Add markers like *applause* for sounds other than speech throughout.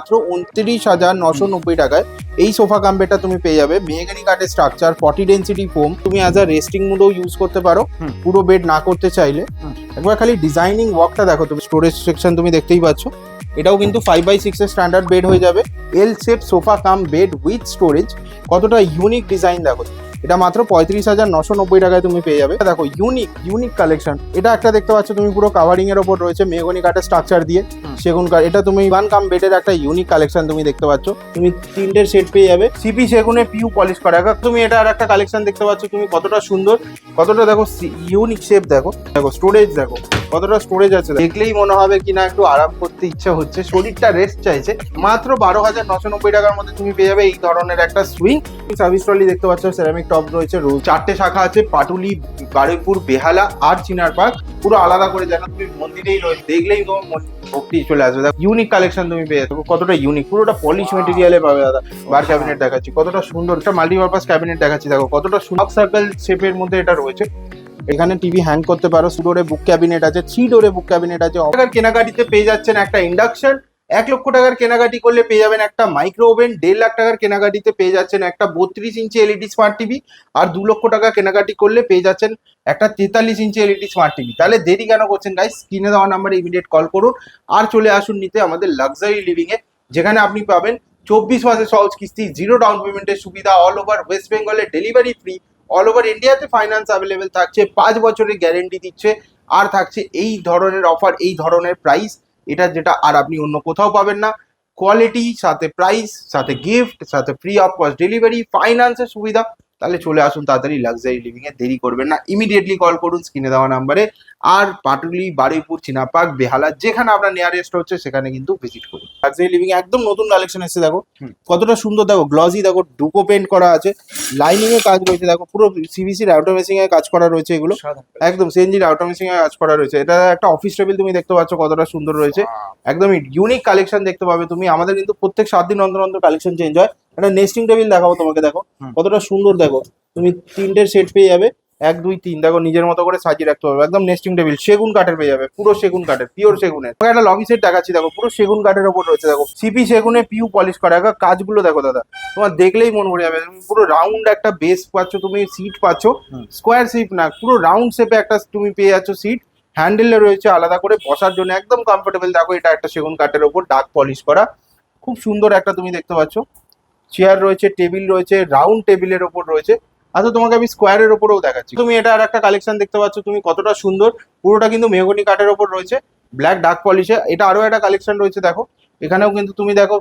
মাত্র উনত্রিশ হাজার নশো নব্বই টাকায়। এই সোফা কাম বেডটা তুমি পেয়ে যাবে। মেগানি কাঠের স্ট্রাকচার ফর্টি ডেন্সিটি ফোম তুমি অ্যাজ আ রেস্টিং মুডও ইউজ করতে পারো। পুরো বেড না করতে চাইলে। একবার খালি ডিজাইনিং ওয়ার্কটা দেখো তুমি। স্টোরেজ সেকশন তুমি দেখতেই পাচ্ছ। এটাও কিন্তু ফাইভ বাই সিক্স এর স্ট্যান্ডার্ড বেড হয়ে যাবে। L shape sofa cum bed with storage কতটা ইউনিক ডিজাইন দেখো এটা মাত্র পঁয়ত্রিশ হাজার নশো নব্বই টাকায় তুমি পেয়ে যাবে। দেখো ইউনিক ইউনিক কালেকশন এটা একটা দেখতে পাচ্ছ তুমি পুরো কাভারিং এর ওপর রয়েছে মেগনি কাঠের স্ট্রাকচার দিয়ে। সেগুন কাঠ এটা তুমি ওয়ান কাম বেডের একটা ইউনিক কালেকশন তুমি দেখতে পাচ্ছ। তুমি তিনটের সেট পেয়ে যাবে। সিপি সেগুনে পিউ পলিশ করা। তুমি এটা আর একটা কালেকশন দেখতে পাচ্ছ তুমি কতটা সুন্দর কতটা দেখো ইউনিক শেপ দেখো। দেখো স্টোরেজ দেখো। কতটা স্টোরেজ আছে? দেখলেই মনে হবে কিনা একটু আরাম করতে ইচ্ছা হচ্ছে। শরীরটা রেস্ট চাইছে। মাত্র বারো হাজার নশো নব্বই টাকার মধ্যে তুমি পেয়ে যাবে এই ধরনের একটা সুইং সার্ভিস ট্রলি দেখতে পাচ্ছ সেরামিক টপ রয়েছে, রোজ চারটে শাখা আছে, পাটুলি, বারুইপুর, বেহালা আর চিনার পার্ক। পুরো আলাদা করে যেন তুমি মন্দিরেই রয়েছে দেখলেই তোমার ভক্তি চলে আসবে। ইউনিক কালেকশন তুমি পেয়ে যাবে। কতটা ইউনিক পুরোটা পলিশ মেটেরিয়ালে পাবে দাদা। বার ক্যাবিনেট দেখাচ্ছি। কতটা সুন্দর, একটা মাল্টিপারপাস ক্যাবিনেট দেখাচ্ছি। দেখো, কতটা সুন্দর সার্কেল শেপের মধ্যে এটা রয়েছে। এখানে টিভি হ্যাং করতে পারো। ডোরে বুক ক্যাবিনেট আছে থ্রি ডোরে বুক ক্যাবিনেট আছে। কেনাকাটিতে পেয়ে যাচ্ছেন একটা ইন্ডাকশন এক লক্ষ টাকার কেনাকাটি করলে পেয়ে যাবেন একটা মাইক্রো ওভেন দেড় লাখ টাকার কেনাকাটিতে পেয়ে যাচ্ছেন একটা বত্রিশ ইঞ্চি এলইডি স্মার্ট টিভি আর দু লক্ষ টাকা কেনাকাটি করলে পেয়ে যাচ্ছেন একটা তেতাল্লিশ ইঞ্চি এলইডি স্মার্ট টিভি তাহলে দেরি কেন করছেন গাইস স্ক্রিনে দেওয়া নাম্বারে ইমিডিয়েট কল করুন। আর চলে আসুন নিতে আমাদের লাক্সারি লিভিং এ, যেখানে আপনি পাবেন চব্বিশ মাসের সহজ কিস্তি জিরো ডাউন পেমেন্টের সুবিধা অল ওভার ওয়েস্ট বেঙ্গলে ডেলিভারি ফ্রি অল ওভার ইন্ডিয়াতে ফাইন্যান্স অ্যাভেলেবেল থাকছে, পাঁচ বছরের গ্যারেন্টি দিচ্ছে, আর থাকছে এই ধরনের অফার এই ধরনের প্রাইস এটা যেটা আর আপনি অন্য কোথাও পাবেন না। কোয়ালিটি সাথে প্রাইস সাথে গিফট সাথে ফ্রি অফ কস্ট ডেলিভারি ফাইন্যান্সের সুবিধা। তাহলে চলে আসুন তাড়াতাড়ি লাক্সারি লিভিং এ দেরি করবেন না। ইমিডিয়েটলি কল করুন স্ক্রিনে দেওয়া নাম্বারে আর পাটুলি বারুইপুর চিনাপাক বেহালা যেখানে আপনার নিয়ারেস্ট হচ্ছে সেখানে কিন্তু ভিজিট করুন। লাক্সারি লিভিং একদম নতুন কালেকশন এসেছে দেখো। কতটা সুন্দর দেখো গ্লজি দেখো ডুকো পেন্ট করা আছে। লাইনিং এর কাজ রয়েছে দেখো পুরো সিবিসির অটোমেসিং এর কাজ করা রয়েছে এগুলো। একদম সিএনজির অটোমেসিং এর কাজ করা রয়েছে। এটা একটা অফিস টেবিল তুমি দেখতে পাচ্ছ কতটা সুন্দর রয়েছে। একদম ইউনিক কালেকশন দেখতে পাবে তুমি। আমাদের কিন্তু প্রত্যেক সাত দিন অন্তর অন্তর কালেকশন চেঞ্জ হয়। একটা নেস্টিং টেবিল দেখাবো তোমাকে দেখো। কতটা সুন্দর দেখো। তুমি তিনটের সেট পেয়ে যাবে। এক দুই তিন দেখো নিজের মতো করে সাজিয়ে রাখতে পারবে একদম নেস্টিং টেবিল সেগুন কাঠের পেয়ে যাবে পুরো সেগুন কাঠের পিওর সেগুনের। তোমাকে একটা লবি সেট দেখাচ্ছি দেখো পুরো সেগুন কাঠের ওপর রয়েছে দেখো। সিপি সেগুনে পিউ পলিশ করা কাজগুলো দেখো দাদা। তোমার দেখলেই মন ভরে যাবে। পুরো রাউন্ড একটা বেস পাচ্ছ তুমি সিট পাচ্ছ। স্কোয়ার শেপ না পুরো রাউন্ড শেপে একটা তুমি পেয়ে যাচ্ছ সিট হ্যান্ডেলে রয়েছে আলাদা করে বসার জন্য একদম কমফোর্টেবল দেখো এটা একটা সেগুন কাঠের ওপর ডার্ক পলিশ করা। খুব সুন্দর একটা তুমি দেখতে পাচ্ছ। চেয়ার রয়েছে টেবিল রয়েছে রাউন্ড টেবিলের ওপর রয়েছে। আচ্ছা তোমাকে আমি স্কোয়ারের ওপরেও দেখাচ্ছি। তুমি এটা আর একটা কালেকশন দেখতে পাচ্ছ, তুমি কতটা সুন্দর। পুরোটা কিন্তু মেহগনি কাঠের ওপর রয়েছে ব্ল্যাক ডার্ক পলিশে এটা আরও একটা কালেকশন রয়েছে, দেখো। এখানেও কিন্তু তুমি দেখো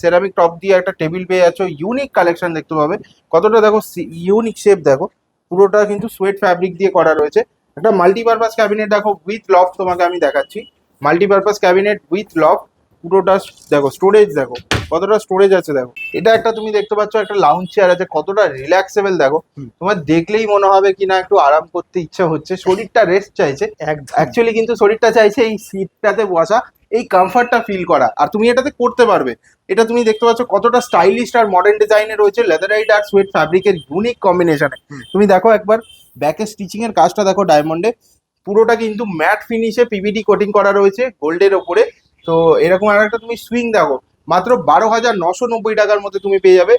সেরামিক টপ দিয়ে একটা টেবিল পেয়ে যাচ্ছ। ইউনিক কালেকশন দেখতে পাবে। কতটা দেখো ইউনিক শেপ দেখো। পুরোটা কিন্তু সোয়েট ফ্যাব্রিক দিয়ে করা রয়েছে। একটা মাল্টিপারপাস ক্যাবিনেট দেখো উইথ লক তোমাকে আমি দেখাচ্ছি। মাল্টিপারপাস ক্যাবিনেট উইথ লক পুরোটা দেখো স্টোরেজ দেখো কতটা স্টোরেজ আছে দেখো। এটা একটা তুমি দেখতে পাচ্ছ একটা লাউঞ্জ চেয়ার আছে কতটা রিল্যাক্সেবল দেখো। তোমার দেখলেই মনে হবে কিনা একটু আরাম করতে ইচ্ছা হচ্ছে। শরীরটা রেস্ট চাইছে। অ্যাকচুয়ালি কিন্তু শরীরটা চাইছে এই সিটটাতে বসা এই কমফর্টটা ফিল করা। আর তুমি এটাতে করতে পারবে। এটা তুমি দেখতে পাচ্ছ কতটা স্টাইলিশ আর মডার্ন ডিজাইনে রয়েছে। লেদারাইট আর সোয়েট ফ্যাব্রিকের ইউনিক কম্বিনেশনে। তুমি দেখো একবার ব্যাকের স্টিচিং এর কাজটা দেখো ডায়মন্ডে পুরোটা কিন্তু ম্যাট ফিনিশে পিভিডি কোটিং করা রয়েছে গোল্ডের ওপরে। তো এরকম আর একটা তুমি সুইং দেখো মাত্র বারো হাজার নশো নব্বই টাকার মধ্যে তুমি পেয়ে যাবে।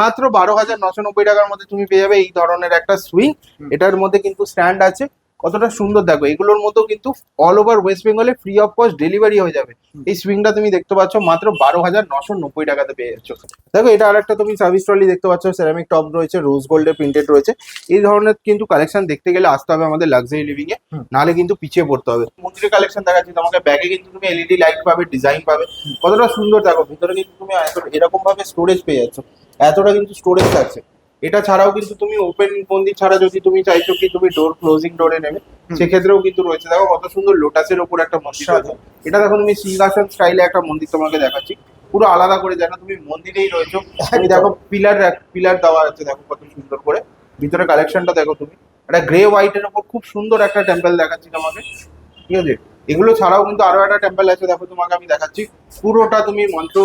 মাত্র বারো হাজার নশো নব্বই টাকার মধ্যে তুমি পেয়ে যাবে এই ধরনের একটা সুইং এটার মধ্যে কিন্তু স্ট্যান্ড আছে। কতটা সুন্দর দেখো এগুলোর মতো কিন্তু অল ওভার ওয়েস্ট বেঙ্গলে ফ্রি অফ কস্ট ডেলিভারি হয়ে যাবে। এই সুইংটা তুমি দেখতে পাচ্ছ মাত্র বারো হাজার নশো নব্বই টাকাতে পেয়ে যাচ্ছ। দেখো এটা আর একটা তুমি সার্ভিস ট্রলি দেখতে পাচ্ছ সেরামিক টপ রয়েছে রোজ গোল্ডের প্রিন্টেড রয়েছে। এই ধরনের কিন্তু কালেকশন দেখতে গেলে আসতে হবে আমাদের লাক্সারি লিভিং এ নাহলে কিন্তু পিছিয়ে পড়তে হবে। মন্দিরের কালেকশন দেখাচ্ছি তোমাকে ব্যাগে কিন্তু তুমি এলইডি লাইট পাবে ডিজাইন পাবে। কতটা সুন্দর দেখো ভিতরে কিন্তু তুমি এরকম ভাবে স্টোরেজ পেয়ে যাচ্ছ। এতটা কিন্তু স্টোরেজ থাকছে। এটা ছাড়াও কিন্তু তুমি ওপেন মন্দির ছাড়া যদি তুমি চাইছো কি তুমি ডোর ক্লোজিং ডোরে নেবে সেক্ষেত্রেও কিন্তু রয়েছে। দেখো কত সুন্দর লোটাসের ওপর একটা মন্দির আছে এটা দেখো তুমি সিংহাসন স্টাইলে একটা মন্দির তোমাকে দেখাচ্ছি। পুরো আলাদা করে যেন তুমি মন্দিরেই রয়েছো। তুমি দেখো পিলার পিলার দেওয়া আছে দেখো কত সুন্দর করে। ভিতরে কালেকশনটা দেখো তুমি। একটা গ্রে হোয়াইটের ওপর খুব সুন্দর একটা টেম্পল দেখাচ্ছি তোমাকে। ঠিক আছে? এগুলো ছাড়াও কিন্তু আরও একটা টেম্পল আছে দেখো তোমাকে আমি দেখাচ্ছি। পুরোটা তুমি মন্ত্র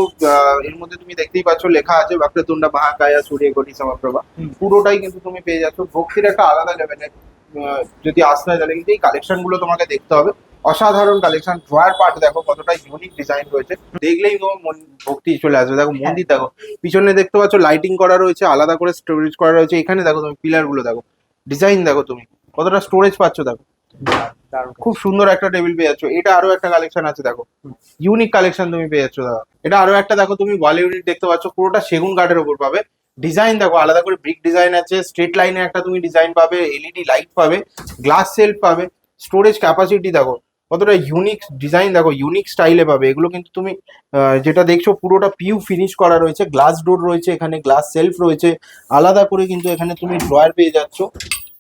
এর মধ্যে তুমি দেখতেই পাচ্ছ লেখা আছে বাক্রতুন্ডা মহাকায়া সূর্য গটি সমাপ্রভা। পুরোটাই কিন্তু তুমি পেয়ে যাচ্ছ। ভক্তির একটা আলাদা লেভেলে যদি আসতে হয় তাহলে কিন্তু এই কালেকশনগুলো তোমাকে দেখতে হবে। অসাধারণ কালেকশন ড্রয়ার পার্ট দেখো কতটা ইউনিক ডিজাইন রয়েছে। দেখলেই তোমার মন ভক্তি চলে আসবে। দেখো মন্দির দেখো পিছনে দেখতে পাচ্ছ লাইটিং করা রয়েছে আলাদা করে স্টোরেজ করা রয়েছে। এখানে দেখো তুমি পিলারগুলো দেখো। ডিজাইন দেখো তুমি কতটা স্টোরেজ পাচ্ছ দেখো। খুব সুন্দর একটা টেবিল পেয়ে যাচ্ছ এটা আরও একটা কালেকশন আছে দেখো। ইউনিক কালেকশন তুমি পেয়ে যাচ্ছ দাদা। এটা আরও একটা দেখো তুমি ওয়াল ইউনিট দেখতে পাচ্ছ পুরোটা সেগুন কাঠের উপর পাবে। ডিজাইন দেখো আলাদা করে ব্রিক ডিজাইন আছে স্ট্রেট লাইনে একটা তুমি ডিজাইন পাবে এলইডি লাইট পাবে গ্লাস সেলফ পাবে স্টোরেজ ক্যাপাসিটি দেখো কতটা ইউনিক ডিজাইন দেখো ইউনিক স্টাইলে পাবে। এগুলো কিন্তু তুমি যেটা দেখছ পুরোটা পিউ ফিনিশ করা রয়েছে। গ্লাস ডোর রয়েছে এখানে গ্লাস সেলফ রয়েছে। আলাদা করে কিন্তু এখানে তুমি ড্রয়ার পেয়ে যাচ্ছ,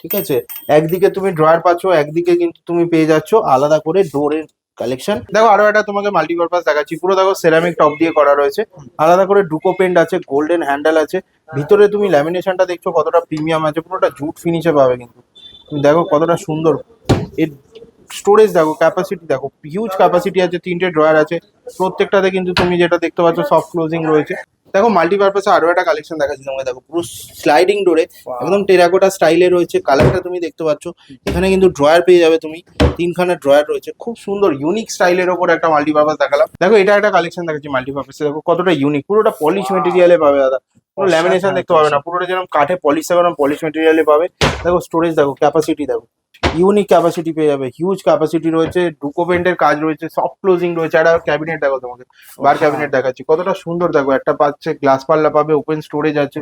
ঠিক আছে? একদিকে তুমি ড্রয়ার পাচ্ছ, একদিকে কিন্তু তুমি পেয়ে যাচ্ছ আলাদা করে ডোরের কালেকশন দেখো আরও একটা তোমাকে মাল্টিপারপাস দেখাচ্ছি। পুরো দেখো সেরামিক টপ দিয়ে করা রয়েছে। আলাদা করে ডুকো পেন্ট আছে গোল্ডেন হ্যান্ডেল আছে। ভিতরে তুমি ল্যামিনেশনটা দেখছ কতটা প্রিমিয়াম আছে। পুরোটা জুট ফিনিশে পাবে কিন্তু। দেখো কতটা সুন্দর। এর স্টোরেজ দেখো ক্যাপাসিটি দেখো হিউজ ক্যাপাসিটি আছে তিনটে ড্রয়ার আছে প্রত্যেকটাতে কিন্তু তুমি যেটা দেখতে পাচ্ছ সফট ক্লোজিং রয়েছে। দেখো মাল্টিপারপাসে আরও একটা কালেকশন দেখাচ্ছি তোমাকে দেখো পুরো স্লাইডিং ডোরে একদম টেরাকোটা স্টাইলে রয়েছে কালারটা তুমি দেখতে পাচ্ছ এখানে কিন্তু ড্রয়ার পেয়ে যাবে তুমি তিনখানা ড্রয়ার রয়েছে খুব সুন্দর ইউনিক স্টাইলের ওপর একটা মাল্টিপারপাস দেখালাম। দেখো এটা একটা কালেকশন দেখাচ্ছি মাল্টিপারপাসে দেখো কতটা ইউনিক পুরোটা পলিশ মেটেরিয়ালে পাবে দাদা পুরো ল্যামিনেশন দেখতে পাবে না পুরোটা যেরকম কাঠে পলিশ না পলিশ মেটেরিয়ালে পাবে। দেখো স্টোরেজ দেখো ক্যাপাসিটি দেখো। ইউনিক ক্যাপাসিটি পেয়ে যাবে হিউজ ক্যাপাসিটি রয়েছে ডুকো পেন্টের কাজ রয়েছে সফট ক্লোজিং রয়েছে। একটা ক্যাবিনেট দেখো তোমাকে বার ক্যাবিনেট দেখাচ্ছি। কতটা সুন্দর দেখো একটা পাচ্ছে গ্লাস পাল্লা পাবে ওপেন স্টোরেজ আছে।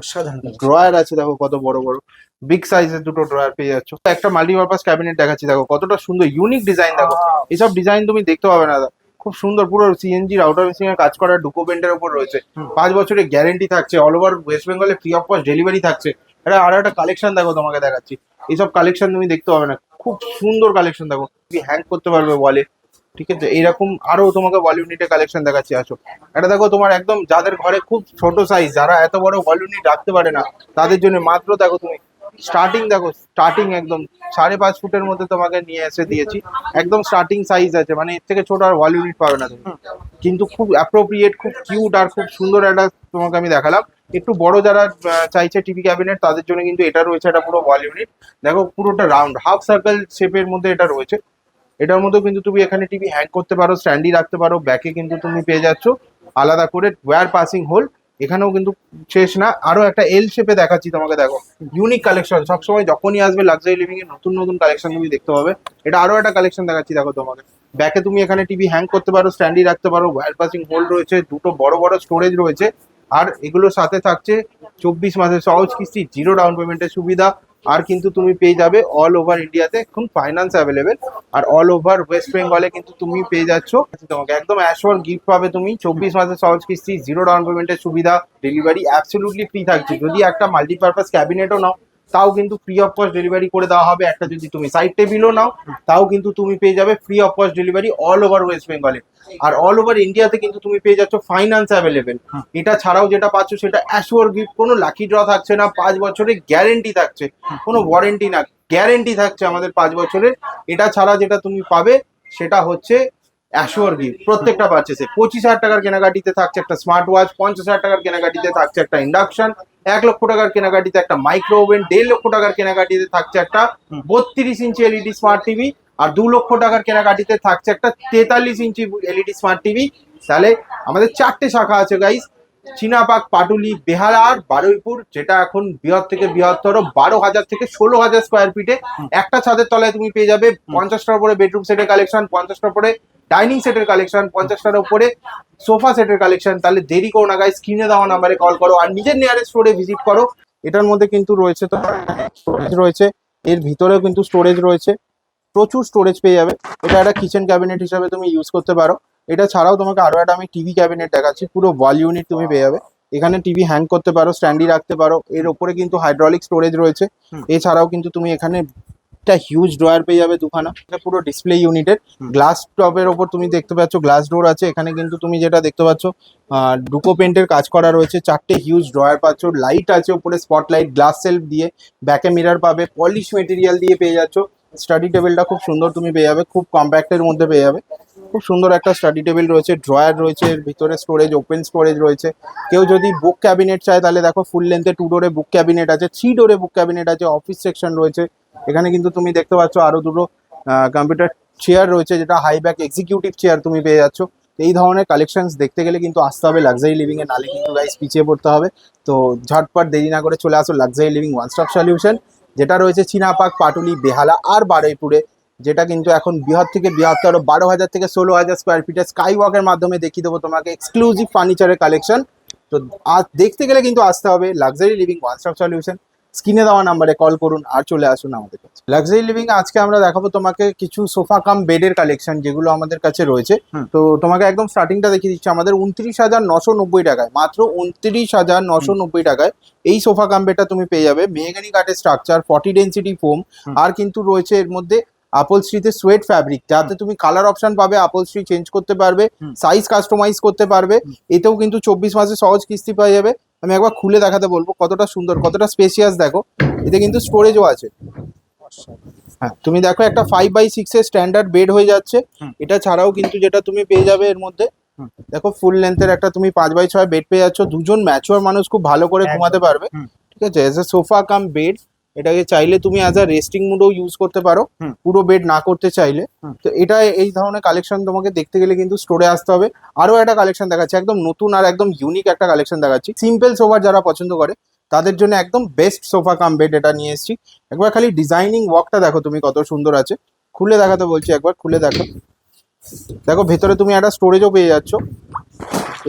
ড্রয়ার আছে দেখো কত বড় বড়। বিগ সাইজের দুটো ড্রয়ার পেয়ে যাচ্ছ। একটা মাল্টিপারপাস ক্যাবিনেট দেখাচ্ছি দেখো কতটা সুন্দর ইউনিক ডিজাইন দেখো। এইসব ডিজাইন তুমি দেখতে পাবে না দাদা। খুব সুন্দর পুরো সিএনজি রাউটার মেশিন এর কাজ করা ডুকো পেন্টের উপর রয়েছে। পাঁচ বছরের গ্যারেন্টি থাকছে অল ওভার ওয়েস্ট বেঙ্গলে ফ্রি অফ কস্ট ডেলিভারি থাকছে। এটা আরও একটা কালেকশন দেখো তোমাকে দেখাচ্ছি। এইসব কালেকশন তুমি দেখতে পাবে না। খুব সুন্দর কালেকশন দেখো। তুমি হ্যাং করতে পারবে ওয়ালে ঠিক আছে? এইরকম আরও তোমাকে ওয়াল ইউনিটের কালেকশন দেখাচ্ছি, আসো। এটা দেখো তোমার একদম যাদের ঘরে খুব ছোট সাইজ যারা এত বড় ওয়াল ইউনিট রাখতে পারে না, তাদের জন্য মাত্র দেখো তুমি স্টার্টিং দেখো স্টার্টিং একদম সাড়ে পাঁচ ফুটের মধ্যে তোমাকে নিয়ে এসে দিয়েছি। একদম স্টার্টিং সাইজ আছে মানে এর থেকে ছোট আর ওয়াল ইউনিট পাবে না তুমি। কিন্তু খুব অ্যাপ্রোপ্রিয়েট খুব কিউট আর খুব সুন্দর একটা তোমাকে আমি দেখালাম। একটু বড় যারা চাইছে টিভি ক্যাবিনেট তাদের জন্য কিন্তু এটা রয়েছে এটা পুরো ওয়াল ইউনিট দেখো, পুরোটা রাউন্ড হাফ সার্কেল শেপের মধ্যে এটা রয়েছে। এটার মধ্যেও কিন্তু তুমি এখানে টিভি হ্যাং করতে পারো স্ট্যান্ডি রাখতে পারো ব্যাকে কিন্তু তুমি পেয়ে যাচ্ছ। আলাদা করে ওয়্যার পাসিং হোল এখানেও কিন্তু শেষ না। আরও একটা এল শেপে দেখাচ্ছি তোমাকে, দেখো। ইউনিক কালেকশন সবসময় যখনই আসবে লাক্সারি লিভিং এর নতুন নতুন কালেকশন তুমি দেখতে পাবে। এটা আরও একটা কালেকশন দেখাচ্ছি, দেখো তোমাকে। ব্যাকে তুমি এখানে টিভি হ্যাং করতে পারো স্ট্যান্ডি রাখতে পারো ওয়্যার পাসিং হোল রয়েছে, দুটো বড় বড় স্টোরেজ রয়েছে। আর এগুলোর সাথে থাকছে চব্বিশ মাসের সহজ কিস্তি জিরো ডাউন পেমেন্টের সুবিধা, আর কিন্তু তুমি পেয়ে যাবে অল ওভার ইন্ডিয়াতে এখন ফাইন্যান্স অ্যাভেলেবেল আর অল ওভার ওয়েস্ট বেঙ্গলে কিন্তু তুমি পেয়ে যাচ্ছ। তোমাকে একদম অ্যাশোর গিফট পাবে তুমি, চব্বিশ মাসের সহজ কিস্তি জিরো ডাউন পেমেন্টের সুবিধা ডেলিভারি অ্যাবসলিউটলি ফ্রি থাকছে। যদি একটা মাল্টিপারপাস ক্যাবিনেটও নাও তাও কিন্তু ফ্রি অফ কস্ট ডেলিভারি করে দেওয়া হবে। একটা যদি তুমি সাইড টেবিলও নাও তাও কিন্তু তুমি পেয়ে যাবে free of cost delivery all over West বেঙ্গলে আর অল ওভার ইন্ডিয়াতে কিন্তু তুমি পেয়ে যাচ্ছ ফাইন্যান্স অ্যাভেলেবেল এটা ছাড়াও যেটা পাচ্ছ সেটা অ্যাশোর গিফট কোনো লাকি ড্র থাকছে না পাঁচ বছরের গ্যারেন্টি থাকছে। কোনো ওয়ারেন্টি না গ্যারেন্টি থাকছে আমাদের পাঁচ বছরের। এটা ছাড়া যেটা তুমি পাবে সেটা হচ্ছে অ্যাশোর গিফট প্রত্যেকটা পারচেসে পঁচিশ হাজার টাকার কেনাকাটিতে থাকছে একটা স্মার্ট ওয়াচ পঞ্চাশ হাজার টাকার কেনাকাটিতে থাকছে একটা ইন্ডাকশন এক লক্ষ টাকার কেনাকাটিতে একটা মাইক্রো ওভেন দেড় লক্ষ টাকার কেনাকাটিতে থাকছে একটা। বত্রিশ ইঞ্চি এলইডি স্মার্ট টিভি আর দু লক্ষ টাকার কেনাকাটিতে থাকছে একটা তেতাল্লিশ ইঞ্চি এলইডি স্মার্ট টিভি তাহলে আমাদের চারটে শাখা আছে গাইস চীনাপাক পাটুলি বেহালা আর বারুইপুর যেটা এখন বৃহৎ থেকে বৃহত্তর বারো হাজার থেকে ষোলো হাজার স্কোয়ার ফিটে একটা ছাদের তলায় তুমি পেয়ে যাবে পঞ্চাশটার উপরে বেডরুম সেটের কালেকশন পঞ্চাশটার উপরে ডাইনিং সেটের কালেকশন পঞ্চাশটার উপরে সোফা সেটের কালেকশন তাহলে দেরি করো না গাইস স্ক্রিনে দেওয়া নাম্বারে কল করো। আর নিজের নিয়ারেস্ট স্টোরে ভিজিট করো। এটার মধ্যে কিন্তু রয়েছে তো স্টোরেজ রয়েছে। এর ভিতরেও কিন্তু স্টোরেজ রয়েছে। প্রচুর স্টোরেজ পেয়ে যাবে। এটা একটা কিচেন ক্যাবিনেট হিসাবে তুমি ইউজ করতে পারো। এটা ছাড়াও তোমাকে আরও একটা আমি টিভি ক্যাবিনেট দেখাচ্ছি। পুরো ওয়াল ইউনিট তুমি পেয়ে যাবে। এখানে টিভি হ্যাং করতে পারো স্ট্যান্ডি রাখতে পারো। এর ওপরে কিন্তু হাইড্রোলিক স্টোরেজ রয়েছে। এছাড়াও কিন্তু তুমি এখানে একটা হিউজ ড্রয়ার পেয়ে যাবে দুখানা। এটা পুরো ডিসপ্লে ইউনিটের। গ্লাস টপের ওপর তুমি দেখতে পাচ্ছ গ্লাস ডোর আছে। এখানে কিন্তু তুমি যেটা দেখতে পাচ্ছ ডুকো পেন্টের কাজ করা রয়েছে। চারটে হিউজ ড্রয়ার পাচ্ছ। লাইট আছে উপরে স্পটলাইট গ্লাস সেলফ দিয়ে। ব্যাকে মিরার পাবে। পলিশ মেটেরিয়াল দিয়ে পেয়ে যাচ্ছ। স্টাডি টেবিলটা খুব সুন্দর তুমি পেয়ে যাবে। খুব কম্প্যাক্টের মধ্যে পেয়ে যাবে। খুব সুন্দর একটা স্টাডি টেবিল রয়েছে। ড্রয়ার রয়েছে এর ভিতরে স্টোরেজ ওপেন স্টোরেজ রয়েছে। কেউ যদি বুক ক্যাবিনেট চায় তাহলে দেখো ফুল লেন্থে টু ডোরে বুক ক্যাবিনেট আছে। থ্রি ডোরে বুক ক্যাবিনেট আছে। অফিস সেকশন রয়েছে। এখানে কিন্তু তুমি দেখতে পাচ্ছ আরও দুটো কম্পিউটার চেয়ার রয়েছে, যেটা হাই ব্যাক এক্সিকিউটিভ চেয়ার তুমি পেয়ে যাচ্ছ। এই ধরনের কালেকশনস দেখতে গেলে কিন্তু আসতে হবে লাক্সারি লিভিং এ নালে কিন্তু গাইস পিছিয়ে পড়তে হবে। তো ঝটপট দেরি না করে চলে আসো luxury living one stop solution যেটা রয়েছে চীনাপাক, পাটুলি, বেহালা আর বারুইপুরে, যেটা কিন্তু এখন বৃহৎ থেকে বৃহত্তর, বারো হাজার থেকে ষোলো হাজার স্কোয়ার ফিটের স্কাই ওয়াকের মাধ্যমে দেখিয়ে দেবো তোমাকে এক্সক্লুসিভ ফার্নিচারের কালেকশন তো দেখতে গেলে কিন্তু আসতে হবে luxury living one stop solution স্ক্রিনে দেওয়া নাম্বারে কল করুন আর চলে আসুন আমাদের কাছে। লাক্সারি লিভিং আজকে আমরা দেখাবো তোমাকে কিছু সোফা কাম বেডের কালেকশন যেগুলো আমাদের কাছে রয়েছে। তো তোমাকে একদম স্টার্টিংটা দেখিয়ে দিচ্ছি আমাদের উনত্রিশ হাজার নশো নব্বই টাকায় মাত্র উনত্রিশ হাজার নশো নব্বই টাকায় এই সোফা কাম বেডটা তুমি পেয়ে যাবে। মেহগানি কাঠের স্ট্রাকচার ফর্টি ডেন্সিটি ফোম আর কিন্তু রয়েছে এর মধ্যে আপল স্ট্রিতে সোয়েট ফ্যাব্রিক যাতে তুমি কালার অপশন পাবে আপল স্ট্রি চেঞ্জ করতে পারবে সাইজ কাস্টমাইজ করতে পারবে এতেও কিন্তু চব্বিশ মাসে সহজ কিস্তি পেয়ে যাবে। আমি একবার খুলে দেখাতে বলব কতটা সুন্দর কতটা স্পেসিয়াস দেখো। এতে কিন্তু স্টোরেজও আছে। হ্যাঁ তুমি দেখো একটা ফাইভ বাই সিক্স এর স্ট্যান্ডার্ড বেড হয়ে যাচ্ছে। এটা ছাড়াও কিন্তু যেটা তুমি পেয়ে যাবে এর মধ্যে। দেখো ফুল লেন্থের একটা তুমি পাঁচ বাই ছয় বেড পেয়ে যাচ্ছ। দুজন ম্যাচুয়ার মানুষ খুব ভালো করে ঘুমাতে পারবে। ঠিক আছে as a sofa cum bed এটাকে চাইলে তুমি অ্যাজ আ রেস্টিং মুডও ইউজ করতে পারো। পুরো বেড না করতে চাইলে। তো এটা এই ধরনের কালেকশন তোমাকে দেখতে গেলে কিন্তু স্টোরে আসতে হবে। আরও একটা কালেকশন দেখাচ্ছি একদম নতুন আর একদম ইউনিক একটা কালেকশন দেখাচ্ছি। সিম্পল সোফার যারা পছন্দ করে তাদের জন্য একদম বেস্ট সোফা কাম বেড এটা নিয়ে এসেছি। একবার খালি ডিজাইনিং ওয়ার্কটা দেখো তুমি কত সুন্দর আছে। খুলে দেখাতে বলছি একবার খুলে দেখো। দেখো ভেতরে তুমি একটা স্টোরেজও পেয়ে যাচ্ছ।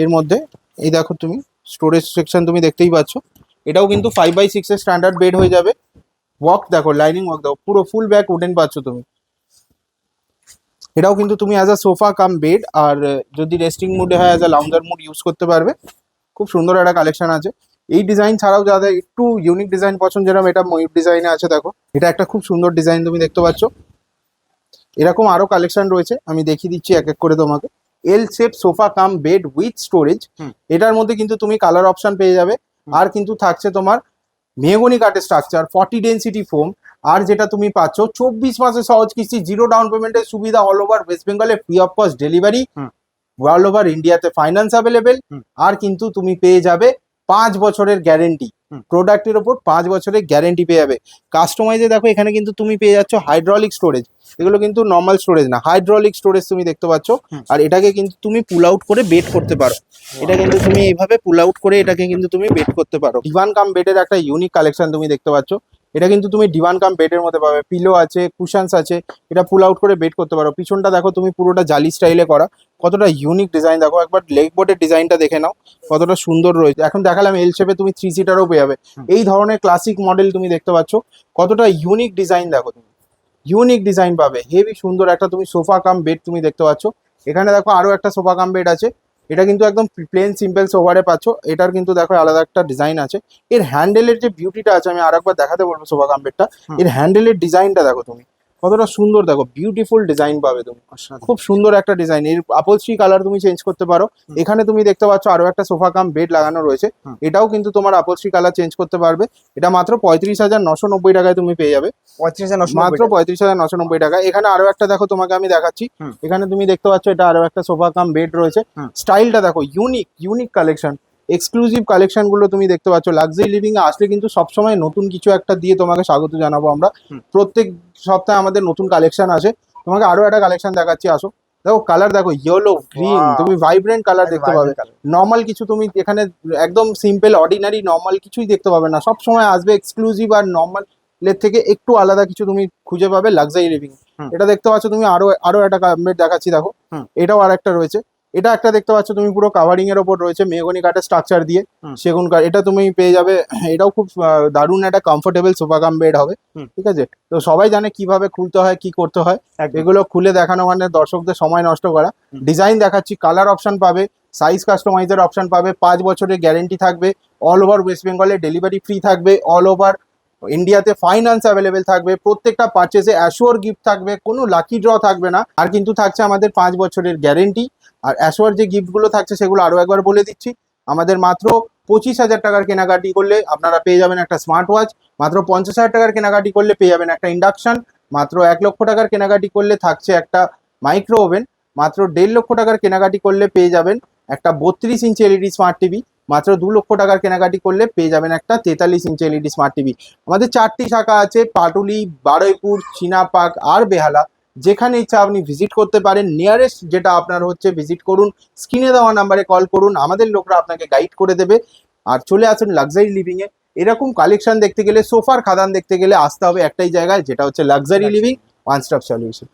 এর মধ্যে এই দেখো তুমি স্টোরেজ সেকশন তুমি দেখতেই পাচ্ছ। এটাও কিন্তু ফাইভ বাই সিক্স এর স্ট্যান্ডার্ড বেড হয়ে যাবে। ওয়াক দেখো লাইনিং ওয়াক দেখো পুরো ফুল ব্যাক উডেন পাচ্ছ তুমি। এটাও কিন্তু তুমি as a sofa cum bed আর যদি রেস্টিং মুডে হয় as a lounger mood use করতে পারবে। খুব সুন্দর একটা কালেকশন আছে। এই ডিজাইন ছাড়াও যাদের একটু ইউনিক ডিজাইন পছন্দ যেরকম এটা ময়ূর ডিজাইনে আছে দেখো। এটা একটা খুব সুন্দর ডিজাইন তুমি দেখতে পাচ্ছ। এরকম আরও কালেকশন রয়েছে আমি দেখিয়ে দিচ্ছি এক এক করে তোমাকে। L shape sofa cum bed with storage. এটার মধ্যে কিন্তু তুমি কালার অপশন পেয়ে যাবে। আর কিন্তু থাকছে তোমার মেহগনি কাঠের স্ট্রাকচার ফর্টি ডেন্সিটি ফোম আর যেটা তুমি পাচ্ছ চব্বিশ মাসে সহজ কিস্তি জিরো ডাউন পেমেন্টের সুবিধা অল ওভার ওয়েস্ট বেঙ্গলে free of cost delivery. All over ইন্ডিয়াতে ফাইন্যান্স অ্যাভেলেবেল আর কিন্তু তুমি পেয়ে যাবে পাঁচ বছরের গ্যারেন্টি। প্রোডাক্টের ওপর পাঁচ বছরের গ্যারেন্টি পেয়ে যাবে। কাস্টমাইজে দেখো এখানে কিন্তু তুমি পেয়ে যাচ্ছ হাইড্রলিক স্টোরেজ এগুলো কিন্তু নর্মাল স্টোরেজ না হাইড্রলিক স্টোরেজ তুমি দেখতে পাচ্ছ। আর এটাকে কিন্তু তুমি পুল আউট করে বেট করতে পারো। এটা কিন্তু তুমি এইভাবে পুল আউট করে এটাকে কিন্তু তুমি বেট করতে পারো। ইভান কাম বেটের একটা ইউনিক কালেকশন তুমি দেখতে পাচ্ছ। এটা কিন্তু তুমি ডিভান কাম বেডের মধ্যে পাবে পিলো আছে কুশনস আছে এটা পুল আউট করে বেড করতে পারো। পিছনটা দেখো তুমি পুরোটা জালি স্টাইলে করা কতটা ইউনিক ডিজাইন দেখো। একবার লেগ বোর্ডের ডিজাইনটা দেখে নাও কতটা সুন্দর রয়েছে। এখন দেখালাম এল শেপে তুমি থ্রি সিটারও পেয়ে যাবে। এই ধরনের ক্লাসিক মডেল তুমি দেখতে পাচ্ছ। কতটা ইউনিক ডিজাইন দেখো তুমি। ইউনিক ডিজাইন পাবে। হেভি সুন্দর একটা তুমি সোফা কাম বেড তুমি দেখতে পাচ্ছ। এখানে দেখো আরও একটা সোফা কাম বেড আছে। এটা কিন্তু একদম প্লেন সিম্পল সোভারে পাচ্ছ। এটার কিন্তু দেখো আলাদা একটা ডিজাইন আছে। এর হ্যান্ডেলের যে বিউটিটা আছে আমি আর একবার দেখাতে বলব সোভা কাম্পেটটা। এর হ্যান্ডেলের ডিজাইনটা দেখো তুমি। কতটা সুন্দর দেখো বিউটিফুল ডিজাইন পাবে তুমি। খুব সুন্দর একটা ডিজাইন এর আপলশ্রী কালার তুমি চেঞ্জ করতে পারো। এখানে তুমি দেখতে পাচ্ছ আরও একটা সোফা কাম বেড লাগানো রয়েছে। এটাও কিন্তু তোমার আপলশ্রী কালার চেঞ্জ করতে পারবে। এটা মাত্র পঁয়ত্রিশ হাজার নশো নব্বই টাকায় তুমি পেয়ে যাবে। পঁয়ত্রিশ হাজার মাত্র পঁয়ত্রিশ হাজার নশো নব্বই টাকা এখানে আরও একটা দেখো তোমাকে আমি দেখাচ্ছি। এখানে তুমি দেখতে পাচ্ছ এটা আরও একটা সোফা কাম বেড রয়েছে। স্টাইলটা দেখো ইউনিক ইউনিক কালেকশন এক্সক্লুসিভ কালেকশনগুলো তুমি দেখতে পাচ্ছ। লাক্সারি লিভিং এ আসলে কিন্তু সবসময় নতুন কিছু একটা দিয়ে তোমাকে স্বাগত জানাব আমরা। প্রত্যেক সপ্তাহে আমাদের নতুন কালেকশন আসে। তোমাকে আরও একটা কালেকশন দেখাচ্ছি আসো। দেখো কালার দেখো ইয়েলো গ্রিন তুমি ভাইব্রেন্ট কালার দেখতে পাবে। নর্মাল কিছু তুমি এখানে একদম সিম্পল অর্ডিনারি নর্মাল কিছুই দেখতে পাবে না। সব সময় আসবে এক্সক্লুসিভ আর নর্মাল এর থেকে একটু আলাদা কিছু তুমি খুঁজে পাবে লাক্সারি লিভিং এটা দেখতে পাচ্ছ তুমি আরও আরও একটা দেখাচ্ছি দেখো। এটাও আর একটা রয়েছে। এটা একটা দেখতে পাচ্ছ তুমি পুরো কাভারিং এর ওপর রয়েছে মেহগনি কাঠের স্ট্রাকচার দিয়ে। সেগুন কাঠ এটা তুমি পেয়ে যাবে *clears throat* এটাও খুব দারুণ একটা কমফোর্টেবল সোফা কাম বেড হবে ঠিক আছে? তো সবাই জানে কীভাবে খুলতে হয় কি করতে হয়। এগুলো খুলে দেখানো মানে দর্শকদের সময় নষ্ট করা। ডিজাইন দেখাচ্ছি কালার অপশন পাবে সাইজ কাস্টমাইজের অপশন পাবে পাঁচ বছরের গ্যারেন্টি থাকবে অল ওভার ওয়েস্ট বেঙ্গলে ডেলিভারি ফ্রি থাকবে অল ওভার ইন্ডিয়াতে ফাইন্যান্স অ্যাভেলেবেল থাকবে, প্রত্যেকটা পারচেসে অ্যাশোর গিফট থাকবে, কোনো লাকি ড্র থাকবে না। আর কিন্তু থাকছে আমাদের পাঁচ বছরের গ্যারেন্টি আর অ্যাশোর যে গিফটগুলো থাকছে সেগুলো আরও একবার বলে দিচ্ছি। আমাদের মাত্র পঁচিশ হাজার টাকার কেনাকাটি করলে আপনারা পেয়ে যাবেন একটা স্মার্ট ওয়াচ মাত্র পঞ্চাশ হাজার টাকার কেনাকাটি করলে পেয়ে যাবেন একটা ইন্ডাকশন মাত্র এক লক্ষ টাকার কেনাকাটি করলে থাকছে একটা মাইক্রো ওভেন মাত্র দেড় লক্ষ টাকার কেনাকাটি করলে পেয়ে যাবেন একটা বত্রিশ ইঞ্চি এলইডি স্মার্ট টিভি মাত্র দু লক্ষ টাকার কেনাকাটি করলে পেয়ে যাবেন একটা তেতাল্লিশ ইঞ্চি এলইডি স্মার্ট টিভি। আমাদের চারটি শাখা আছে পাটুলি বারুইপুর চীনাপাক আর বেহালা। যেখানে ইচ্ছা আপনি ভিজিট করতে পারেন। নিয়ারেস্ট যেটা আপনার হচ্ছে ভিজিট করুন স্ক্রিনে দেওয়া নাম্বারে কল করুন আমাদের লোকরা আপনাকে গাইড করে দেবে। আর চলে আসুন লাক্সারি লিভিংয়ে এরকম কালেকশন দেখতে গেলে সোফার খাদান দেখতে গেলে আসতে হবে একটাই জায়গায় যেটা হচ্ছে luxury living one stop solution